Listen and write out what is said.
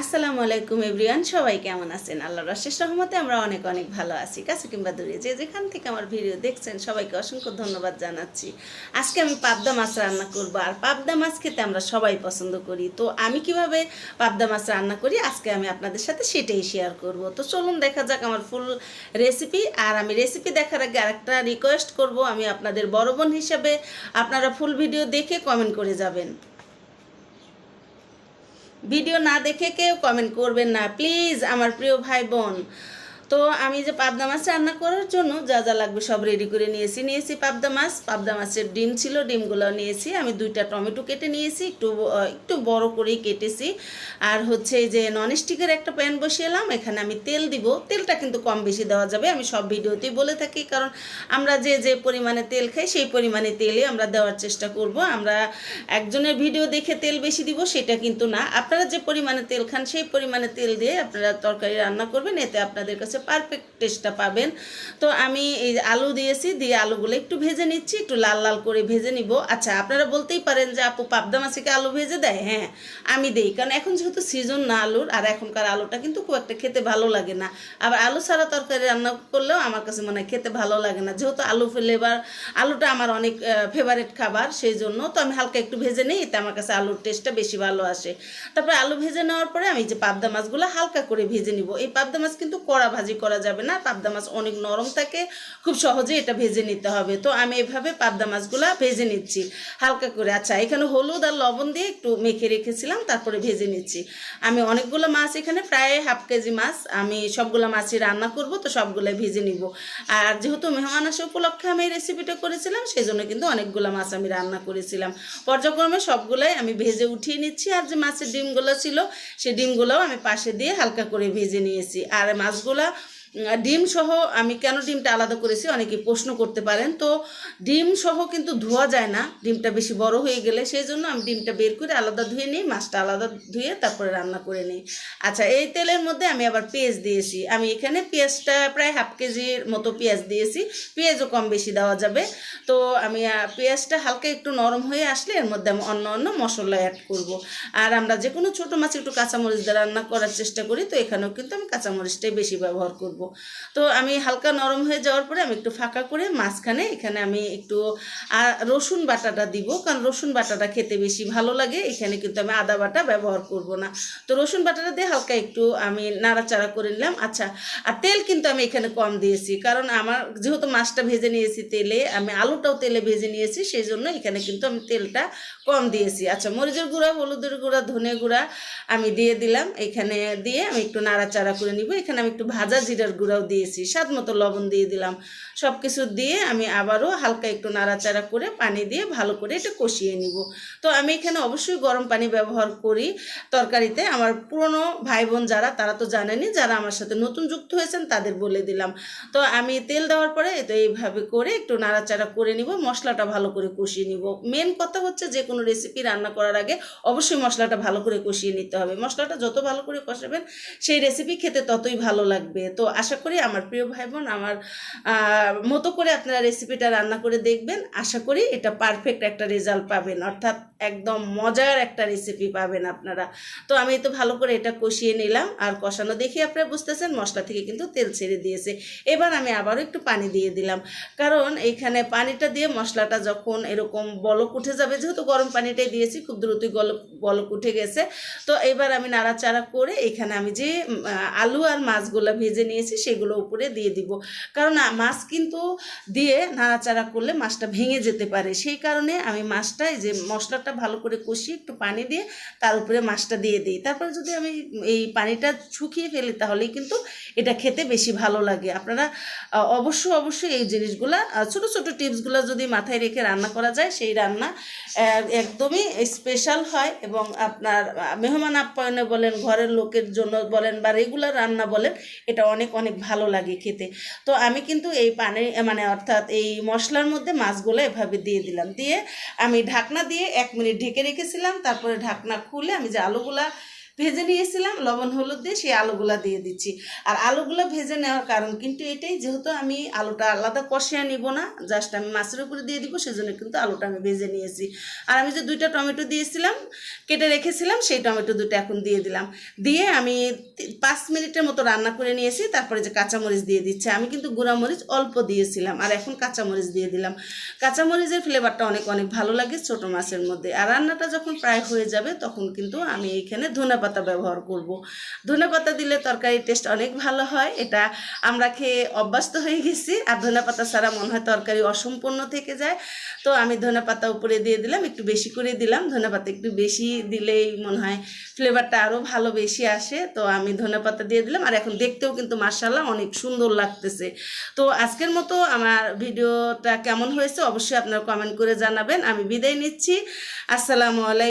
আসসালামু আলাইকুম এভরিওয়ান, সবাই কেমন আছেন? আল্লাহর অশেষ রহমতে আমরা অনেক অনেক ভালো আছি। কাছে কিংবা দূরে, যে যেখান থেকে আমার ভিডিও দেখছেন, সবাইকে অসংখ্য ধন্যবাদ জানাচ্ছি। আজকে আমি পাবদা মাছ রান্না করব, আর পাবদা মাছ খেতে আমরা সবাই পছন্দ করি। তো আমি কীভাবে পাবদা মাছ রান্না করি, আজকে আমি আপনাদের সাথে সেটাই শেয়ার করব। তো চলুন দেখা যাক আমার ফুল রেসিপি আর আমি রেসিপি দেখার আগে আরেকটা রিকোয়েস্ট করব। আমি আপনাদের বড় বোন হিসাবে আপনারা ফুল ভিডিও দেখে কমেন্ট করে যাবেন। ভিডিও না দেখে কেউ কমেন্ট করবেন না। প্লিজ আমার প্রিয় ভাই বোন। তো আমি যে পাবদা মাছ রান্না করার জন্য যা যা লাগবে সব রেডি করে নিয়েছি। নিয়েছি পাবদা মাছ, পাবদা মাছের ডিম ছিল ডিমগুলো নিয়েছি। আমি দুইটা টমেটো কেটে নিয়েছি, একটু একটু বড় করেই কেটেছি। আর হচ্ছে যে ননস্টিকের একটা প্যান বসিয়েলাম, এখানে আমি তেল দিব। তেলটা কিন্তু কম বেশি দেওয়া যাবে, আমি সব ভিডিওতেই বলে থাকি। কারণ আমরা যে যে পরিমাণে তেল খাই, সেই পরিমাণে তেলই আমরা দেওয়ার চেষ্টা করব। আমরা একজনের ভিডিও দেখে তেল বেশি দিব, সেটা কিন্তু না। আপনারা যে পরিমাণে তেল খান, সেই পরিমাণে তেল দিয়ে আপনারা তরকারি রান্না করবেন, এতে আপনাদের কাছে পারফেক্ট টেস্টটা পাবেন। তো আমি এই আলু দিয়েছি, দিয়ে আলুগুলো একটু ভেজে নিচ্ছি, একটু লাল লাল করে ভেজে নিব। আচ্ছা আপনারা বলতেই পারেন যে আপু পাবদা মাছে আলু ভেজে দেয়? হ্যাঁ আমি দেই, কারণ এখন যেহেতু সিজন না আলুর, আর এখনকার আলুটা কিন্তু খুব একটা খেতে ভালো লাগে না। আবার আলু ছাড়া তরকারি রান্না করলেও আমার কাছে মনে হয় খেতে ভালো লাগে না। যেহেতু আলু ফ্লেভার আলুটা আমার অনেক ফেভারেট খাবার সেই জন্য তো আমি হালকা একটু ভেজে নিই, এতে আমার কাছে আলুর টেস্টটা বেশি ভালো আসে। তারপরে আলু ভেজে নেওয়ার পরে আমি যে পাবদা মাছগুলো হালকা করে ভেজে নিব। এই পাবদা মাছ কিন্তু কড়া ভাজি করা যাবে না, পাবদা মাছ অনেক নরম থাকে, খুব সহজে এটা ভেজে নিতে হবে। তো আমি এভাবে পাবদা মাছগুলো ভেজে নিচ্ছি হালকা করে। আচ্ছা এখানে হলুদ আর লবণ দিয়ে একটু মেখে রেখেছিলাম, তারপরে ভেজে নিচ্ছি। আমি অনেকগুলো মাছ এখানে, প্রায় হাফ কেজি মাছ আমি সবগুলো মাছই রান্না করব, তো সবগুলো ভেজে নিব। আর যেহেতু মেহমান আসা উপলক্ষে আমি এই রেসিপিটা করেছিলাম সেই জন্য কিন্তু অনেকগুলো মাছ আমি রান্না করেছিলাম। পর্যায়ক্রমে সবগুলোই আমি ভেজে উঠিয়ে নিচ্ছি, আর যে মাছের ডিমগুলো ছিল সেই ডিমগুলোও আমি পাশে দিয়ে হালকা করে ভেজে নিয়েছি। আর মাছগুলা ডিম সহ আমি কেন ডিমটা আলাদা করেছি অনেকে প্রশ্ন করতে পারেন। তো ডিম সহ কিন্তু ধোয়া যায় না, ডিমটা বেশি বড় হয়ে গেলে। সেই জন্য আমি ডিমটা বের করে আলাদা ধুয়ে নিই, মাছটা আলাদা ধুয়ে তারপরে রান্না করে নিই। আচ্ছা এই তেলের মধ্যে আমি আবার পেঁয়াজ দিয়েছি। আমি এখানে পেঁয়াজটা প্রায় হাফ কেজির মতো পেঁয়াজ দিয়েছি। পেঁয়াজও কম বেশি দেওয়া যাবে। তো আমি পেঁয়াজটা হালকা একটু নরম হয়ে আসলে এর মধ্যে আমি অন্য অন্য মশলা অ্যাড করব। আর আমরা যে কোনো ছোটো মাছ একটু কাঁচামরিচ দিয়ে রান্না করার চেষ্টা করি, তো এখানেও কিন্তু আমি কাঁচামরিচটাই বেশি ব্যবহার করব। তো আমি হালকা নরম হয়ে যাওয়ার পরে আমি একটু ফাঁকা করে মাঝখানে এখানে আমি একটু রসুন বাটাটা দিব। কারণ রসুন বাটাটা খেতে বেশি ভালো লাগে। এখানে কিন্তু আমি আদা বাটা ব্যবহার করব না। তো রসুন বাটাটা দিয়ে হালকা একটু আমি নাড়াচাড়া করে নিলাম। আচ্ছা আর তেল কিন্তু আমি এখানে কম দিয়েছি। কারণ আমার যেহেতু মাছটা ভেজে নিয়েছি তেলে, আমি আলুটাও তেলে ভেজে নিয়েছি সেই জন্য এখানে কিন্তু আমি তেলটা কম দিয়েছি। আচ্ছা মরিচের গুঁড়া, হলুদের গুঁড়া, ধনে গুঁড়া আমি দিয়ে দিলাম। এখানে দিয়ে আমি একটু নাড়াচাড়া করে নিব। এখানে আমি একটু ভাজা জিরার গুঁড়াও দিয়েছি, স্বাদ মতো লবণ দিয়ে দিলাম। সব কিছু দিয়ে আমি আবারও হালকা একটু নাড়াচাড়া করে পানি দিয়ে ভালো করে এটা কষিয়ে নিব। তো আমি এখানে অবশ্যই গরম পানি ব্যবহার করি তরকারিতে। আমার পুরনো ভাই বোন যারা, তারা তো জানেনি যারা আমার সাথে নতুন যুক্ত হয়েছেন, তাদের বলে দিলাম। তো আমি তেল দেওয়ার পরে তো এইভাবে করে একটু নাড়াচাড়া করে নিব, মশলাটা ভালো করে কষিয়ে নিব। মেন কথা হচ্ছে যে, কোনো রেসিপি রান্না করার আগে অবশ্যই মশলাটা ভালো করে কষিয়ে নিতে হবে। মশলাটা যত ভালো করে কষাবেন, সেই রেসিপি খেতে ততই ভালো লাগবে। তো আশা করি আমার প্রিয় ভাই বোন আমার মতো করে আপনারা রেসিপিটা রান্না করে দেখবেন। আশা করি এটা পারফেক্ট একটা রেজাল্ট পাবেন। অর্থাৎ একদম মজার একটা রেসিপি পাবেন আপনারা। তো আমি তো ভালো করে এটা কষিয়ে নিলাম। আর কষানো দেখে আপনারা বুঝতেছেন, মশলা থেকে কিন্তু তেল ছেড়ে দিয়েছে। এবার আমি আবারও একটু পানি দিয়ে দিলাম। কারণ এইখানে পানিটা দিয়ে মশলাটা যখন এরকম বলক উঠে যাবে, যেহেতু গরম পানিটাই দিয়েছি, খুব দ্রুতই গলক, বলক উঠে গেছে। তো এবার আমি নাড়াচাড়া করে এখানে আমি যে আলু আর মাছগুলো ভেজে নিয়েছি সেগুলো উপরে দিয়ে দিব। কারণ মাছ কিন্তু দিয়ে নাড়াচাড়া করলে মাছটা ভেঙে যেতে পারে। সেই কারণে আমি মাছটা যে মশলাটা ভালো করে কষিয়ে একটু পানি দিয়ে তার উপরে মাছটা দিয়ে দিই। তারপরে যদি আমি এই পানিটা শুকিয়ে ফেলি, তাহলেই কিন্তু এটা খেতে বেশি ভালো লাগে। আপনারা অবশ্যই অবশ্যই এই জিনিসগুলা ছোট ছোট টিপসগুলো যদি মাথায় রেখে রান্না করা যায়, সেই রান্না একদমই স্পেশাল হয় এবং আপনার মেহমান আপ্যায়নে বলেন, ঘরের লোকের জন্য বলেন বা রেগুলার রান্না বলেন, এটা অনেক অনেক ভালো লাগে খেতে। তো আমি কিন্তু এই পানি মানে অর্থাৎ এই মশলার মধ্যে মাছগুলো এভাবে দিয়ে দিলাম। দিয়ে আমি ঢাকনা দিয়ে এক মিনিট ঢেকে রেখেছিলাম। তারপরে ঢাকনা খুলে আমি যে আলুগুলা ভেজে নিয়েছিলাম, লবণ, হলুদ দিয়ে সেই আলুগুলা দিয়ে দিচ্ছি। আর আলুগুলো ভেজে নেওয়ার কারণ কিন্তু এটাই, যেহেতু আমি আলুটা আলাদা কষিয়ে নিব না জাস্ট আমি মাছের উপরে দিয়ে দিব, সেজন্য কিন্তু আলুটা আমি ভেজে নিয়েছি। আর আমি যে দুইটা টমেটো দিয়েছিলাম, কেটে রেখেছিলাম, সেই টমেটো দুটো এখন দিয়ে দিলাম। দিয়ে আমি পাঁচ মিনিটের মতো রান্না করে নিয়েছি, তারপরে যে কাঁচামরিচ দিয়ে দিচ্ছে, আমি কিন্তু গুঁড়ামরিচ অল্প দিয়েছিলাম, আর এখন কাঁচামরিচ দিয়ে দিলাম। কাঁচামরিচের ফ্লেভারটা অনেক অনেক ভালো লাগে ছোট মাছের মধ্যে, আর রান্নাটা যখন প্রায় হয়ে যাবে, তখন কিন্তু আমি এইখানে ধনে পাতা ব্যবহার করব। ধনে পাতা দিলে তরকারির টেস্ট অনেক ভালো হয়। এটা আমরা খেয়ে অভ্যস্ত হয়ে গেছি। আর ধনে পাতা ছাড়া মনে হয় তরকারি অসম্পূর্ণ থেকে যায়। তো আমি ধনে পাতা উপরে দিয়ে দিলাম, একটু বেশি করে দিলাম। ধনে পাতা একটু বেশি দিলেই মনে হয় ফ্লেভারটা আরও ভালো বেশি আসে। তো আমি ধনে পাতা দিয়ে দিলাম। আর এখন দেখতেও কিন্তু মার্শাল্লাহ অনেক সুন্দর লাগতেছে। তো আজকের মতো আমার ভিডিওটা কেমন হয়েছে অবশ্যই আপনারা কমেন্ট করে জানাবেন। আমি বিদায় নিচ্ছি। আসসালামু আলাইকুম।